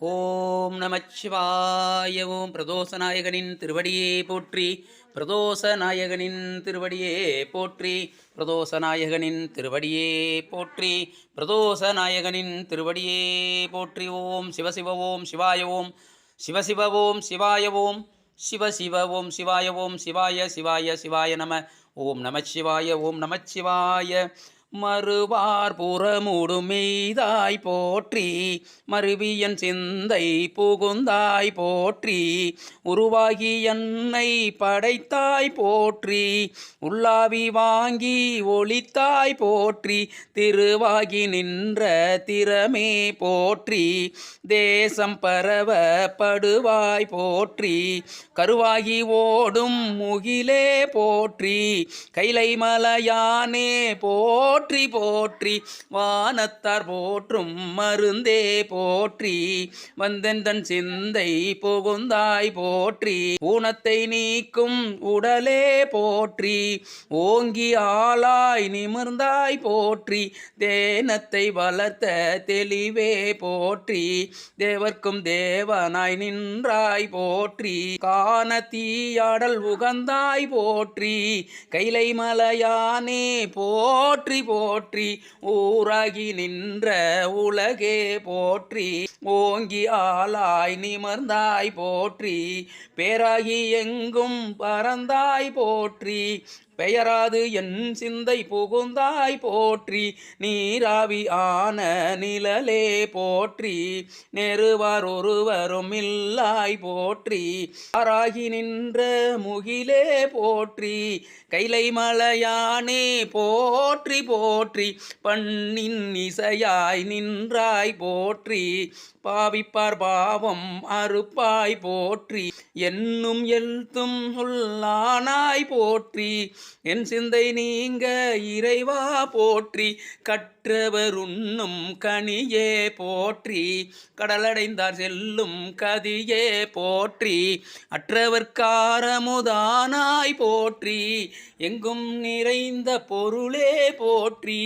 ஓம் நமச்சிவாய ஓம் பிரதோச நாயகனின் திருவடியே போற்றி. பிரதோச நாயகனின் திருவடியே போற்றி. பிரதோஷநாயகனின் திருவடியே போற்றி. பிரதோச நாயகனின் திருவடியே போற்றி. ஓம் சிவசிவ ஓம் சிவாய. ஓம் சிவசிவ ஓம் சிவாய. ஓம் சிவ சிவ. ஓம் சிவாய. ஓம் சிவாய. சிவாய சிவாய நம. ஓம் நமச்சிவாய ஓம் நமச்சிவாய மறுவார் புறமுடுமெய்தாய் போற்றி மருவியன் சிந்தை புகுந்தாய் போற்றி உருவாகி என்னை படைத்தாய் போற்றி உள்ளாவி வாங்கி ஒளித்தாய் போற்றி திருவாகி நின்ற திறமே போற்றி தேசம் பரவ படுவாய் போற்றி கருவாகி ஓடும் முகிலே போற்றி கைலை மலையானே போற்றி போற்றி. வானத்தார் போற்றும் மருந்தே போற்றி. வந்தெந்தன் சிந்தை புகுந்தாய் போற்றி. ஊனத்தை நீக்கும் உடலே போற்றி. ஓங்கி ஆளாய் நிமிர்ந்தாய் போற்றி. தேனத்தை வளர்த்த தெளிவே போற்றி. தேவர்க்கும் தேவனாய் நின்றாய் போற்றி. காண தீயாடல் உகந்தாய் போற்றி. கைலை மலையானே போற்றி போற்றி ஊராகி நின்ற உலகே போற்றி. ஓங்கி ஆளாய் நிமர்ந்தாய் போற்றி பேராகி எங்கும் பறந்தாய் போற்றி. பெயராது என் சிந்தை புகுந்தாய் போற்றி நீராவி ஆன நிழலே போற்றி நெருவார் ஒருவரும் இல்லாய் போற்றி ஆராகி நின்ற முகிலே போற்றி கைலை மலையானே போற்றி போற்றி பண்ணின் இசையாய் நின்றாய் போற்றி பாவிப்பார் பாவம் அறுப்பாய் போற்றி என்னும் எழுத்தும் உள்ளானாய் போற்றி என் சிந்தை நீங்க இறைவா போற்றி கற்றவர் உண்ணும் கனியே போற்றி கடலடைந்தார் செல்லும் கதியே போற்றி அற்றவர்க்காரமுதானாய் போற்றி எங்கும் நிறைந்த பொருளே போற்றி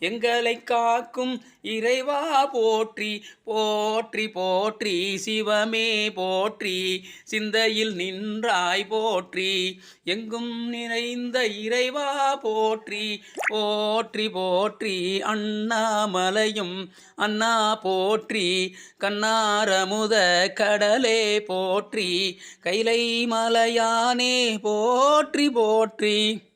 எங்களை காக்கும் இறைவா போற்றி போற்றி போற்றி சிவமே போற்றி சிந்தையில் நின்றாய் போற்றி எங்கும் நிறைந்த இறைவா போற்றி போற்றி போற்றி. அண்ணாமலையும் அண்ணா போற்றி. கண்ணாரமுத கடலே போற்றி. கைலை மலையானே போற்றி போற்றி.